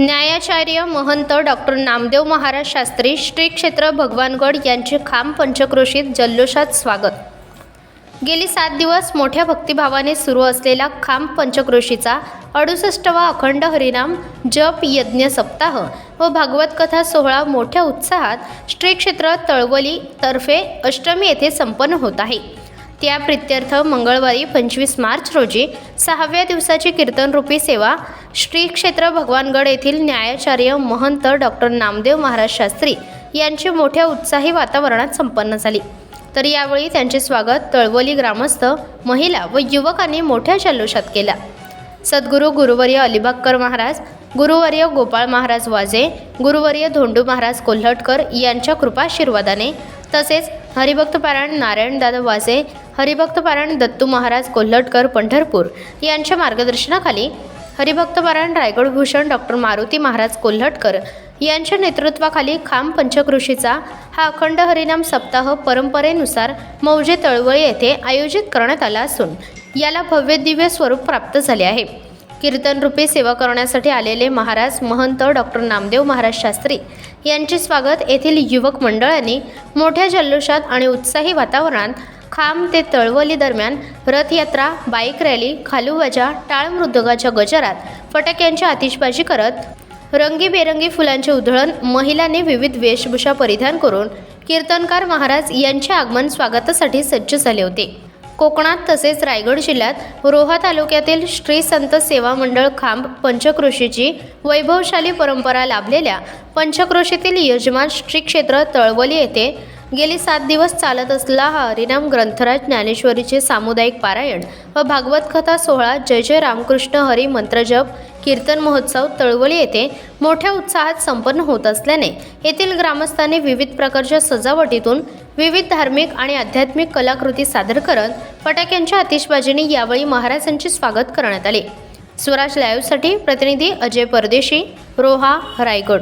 न्यायाचार्य महंत डॉक्टर नामदेव महाराज शास्त्री श्री क्षेत्र भगवानगड यांचे खांब पंचक्रोशीत जल्लोषात स्वागत. गेली सात दिवस मोठ्या भक्तिभावाने सुरू असलेला खांब पंचक्रोशीचा अडुसष्टवा अखंड हरिनाम जप यज्ञ सप्ताह व भागवत कथा सोहळा मोठ्या उत्साहात श्री क्षेत्र तळवली तर्फे अष्टमी येथे संपन्न होत आहे. त्या प्रित्यर्थ मंगळवारी पंचवीस मार्च रोजी सहाव्या दिवसाची कीर्तनरूपी सेवा श्री क्षेत्र भगवानगड येथील न्यायाचार्य महंत डॉक्टर नामदेव महाराज शास्त्री यांची मोठ्या उत्साही वातावरणात संपन्न झाली. तर यावेळी त्यांचे स्वागत तळवली ग्रामस्थ महिला व युवकांनी मोठ्या जल्लोषात केला. सद्गुरू गुरुवर्य अलिबागकर महाराज गुरुवर्य गोपाळ महाराज वाजे गुरुवर्य धोंडू महाराज कोल्हटकर यांच्या कृपाशीर्वादाने तसेच हरिभक्तपारायण नारायणदादा वाजे हरिभक्तपारायण दत्तू महाराज कोल्हटकर पंढरपूर यांच्या मार्गदर्शनाखाली हरिभक्तपारायण रायगडभूषण डॉक्टर मारुती महाराज कोल्हटकर यांच्या नेतृत्वाखाली खांब पंचकृषीचा हा अखंड हरिनाम सप्ताह परंपरेनुसार मौजे तळवळी येथे आयोजित करण्यात आला असून याला भव्य दिव्य स्वरूप प्राप्त झाले आहे. कीर्तनरूपी सेवा करण्यासाठी आलेले महाराज महंत डॉक्टर नामदेव महाराज शास्त्री यांचे स्वागत येथील युवक मंडळांनी मोठ्या जल्लोषात आणि उत्साही वातावरणात खांब ते तळवली दरम्यान रथयात्रा बाईक रॅली खालूवजा टाळ मृदंगाच्या गजरात फटाक्यांची आतिषबाजी करत रंगीबेरंगी फुलांचे उधळण महिलांनी विविध वेशभूषा परिधान करून कीर्तनकार महाराज यांचे आगमन स्वागतासाठी सज्ज झाले होते. कोकणात तसेच रायगड जिल्ह्यात रोहा तालुक्यातील श्री संत सेवा मंडळ खांब पंचक्रोशीची वैभवशाली परंपरा लाभलेल्या पंचक्रोशीतील यजमान श्री क्षेत्र तळवली येथे गेली सात दिवस चालत असलेला हा हरिनाम ग्रंथराज ज्ञानेश्वरीचे सामुदायिक पारायण व भागवत कथा सोहळा जय जय रामकृष्ण हरी मंत्रजप कीर्तन महोत्सव तळवली येथे मोठ्या उत्साहात संपन्न होत असल्याने येथील ग्रामस्थांनी विविध प्रकारच्या सजावटीतून विविध धार्मिक आणि आध्यात्मिक कलाकृती सादर करत फटाक्यांच्या आतिषबाजीने यावेळी महाराजांचे स्वागत करण्यात आले. स्वराज लाईव्हसाठी प्रतिनिधी अजय परदेशी रोहा रायगड.